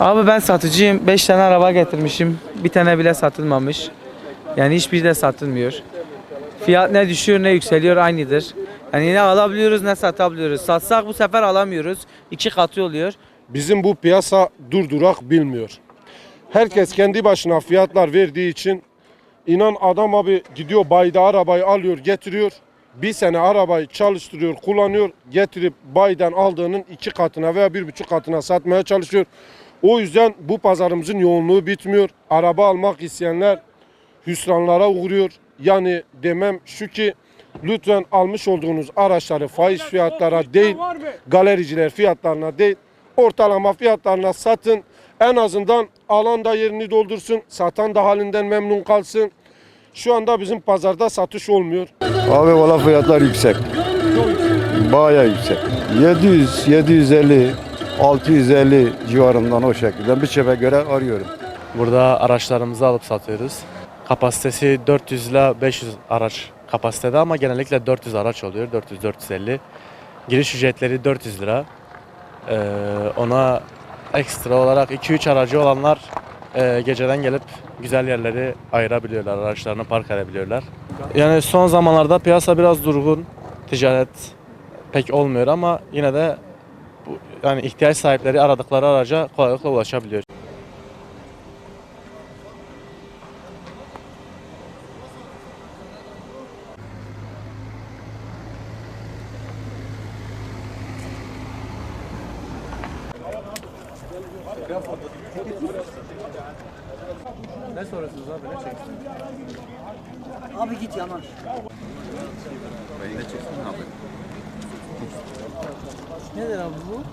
Abi ben satıcıyım. 5 tane araba getirmişim. Bir tane bile satılmamış. Yani hiçbiri de satılmıyor. Fiyat ne düşüyor ne yükseliyor aynıdır. Yani ne alabiliyoruz ne satabiliyoruz. Satsak bu sefer alamıyoruz. İki katı oluyor. Bizim bu piyasa durdurak bilmiyor. Herkes kendi başına fiyatlar verdiği için inan adam abi gidiyor bayda arabayı alıyor getiriyor. Bir sene arabayı çalıştırıyor kullanıyor getirip baydan aldığının iki katına veya bir buçuk katına satmaya çalışıyor. O yüzden bu pazarımızın yoğunluğu bitmiyor. Araba almak isteyenler hüsranlara uğruyor. Yani demem şu ki lütfen almış olduğunuz araçları faiz fiyatlara değil galericiler fiyatlarına değil ortalama fiyatlarına satın. En azından alan da yerini doldursun. Satan da halinden memnun kalsın. Şu anda bizim pazarda satış olmuyor. Abi valla fiyatlar yüksek. Baya yüksek. 700, 750, 650 civarından o şekilde bir çepe göre arıyorum. Burada araçlarımızı alıp satıyoruz. Kapasitesi 400 ile 500 araç kapasitede ama genellikle 400 araç oluyor. 400-450. Giriş ücretleri 400 lira. Ee, ona ekstra olarak 2-3 aracı olanlar e, geceden gelip güzel yerleri ayırabiliyorlar. Araçlarını park edebiliyorlar. Yani son zamanlarda piyasa biraz durgun. Ticaret pek olmuyor ama yine de yani ihtiyaç sahipleri aradıkları araca kolaylıkla ulaşabiliyor. Abi git yanaş. Nedir abi bu?